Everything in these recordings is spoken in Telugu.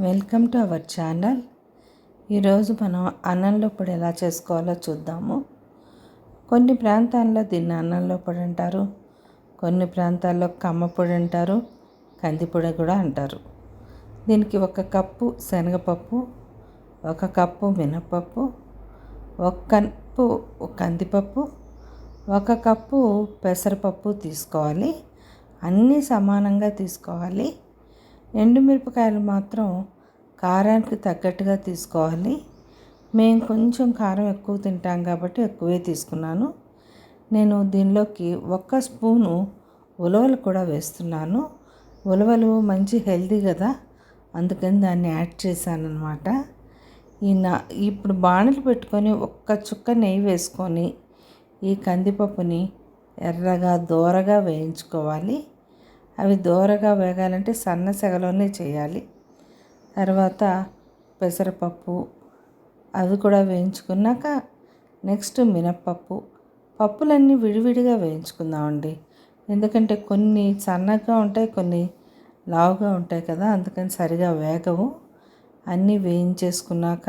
Welcome to our channel. ఈరోజు మనం అన్నంలో పొడి ఎలా చేసుకోవాలో చూద్దాము. కొన్ని ప్రాంతాల్లో దీన్ని అన్నంలో పొడి అంటారు. కొన్ని ప్రాంతాల్లో కమ్మ పొడి అంటారు. కందిపొడి కూడా అంటారు. దీనికి ఒక కప్పు శనగపప్పు ఒక కప్పు మినపప్పు ఒక కప్పు కందిపప్పు ఒక కప్పు పెసరపప్పు తీసుకోవాలి. అన్నీ సమానంగా తీసుకోవాలి. ఎండుమిరపకాయలు మాత్రం కారానికి తగ్గట్టుగా తీసుకోవాలి. మేము కొంచెం కారం ఎక్కువ తింటాం కాబట్టి ఎక్కువే తీసుకున్నాను. నేను దీనిలోకి ఒక్క స్పూను ఉలవలు కూడా వేస్తున్నాను. ఉలవలు మంచి హెల్దీ కదా అందుకని దాన్ని యాడ్ చేశానమాట ఈ నా ఇప్పుడు బాణలు పెట్టుకొని ఒక్క చుక్క నెయ్యి వేసుకొని ఈ కందిపప్పుని ఎర్రగా దోరగా వేయించుకోవాలి. అవి దోరగా వేగాలంటే సన్న సెగలోనే చేయాలి. తర్వాత పెసరపప్పు అవి కూడా వేయించుకున్నాక నెక్స్ట్ మినప్పప్పు. పప్పులన్నీ విడివిడిగా వేయించుకుందామండి. ఎందుకంటే కొన్ని సన్నగా ఉంటాయి కొన్ని లావుగా ఉంటాయి కదా అందుకని సరిగా వేగవు. అన్నీ వేయించేసుకున్నాక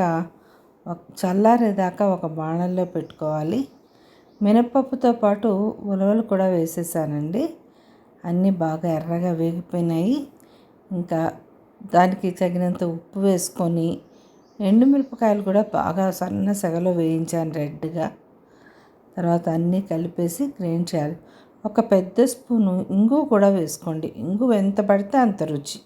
చల్లారేదాకా ఒక బాణల్లో పెట్టుకోవాలి. మినప్పప్పుతో పాటు ఉలవలు కూడా వేసేసానండి. అన్నీ బాగా ఎర్రగా వేగిపోయినాయి. ఇంకా దానికి తగినంత ఉప్పు వేసుకొని ఎండుమిరపకాయలు కూడా బాగా సన్న సెగలో వేయించాను రెడ్గా. తర్వాత అన్నీ కలిపేసి గ్రైండ్ చేయాలి. ఒక పెద్ద స్పూను ఇంగు కూడా వేసుకోండి. ఇంగు ఎంత పడితే అంత రుచి.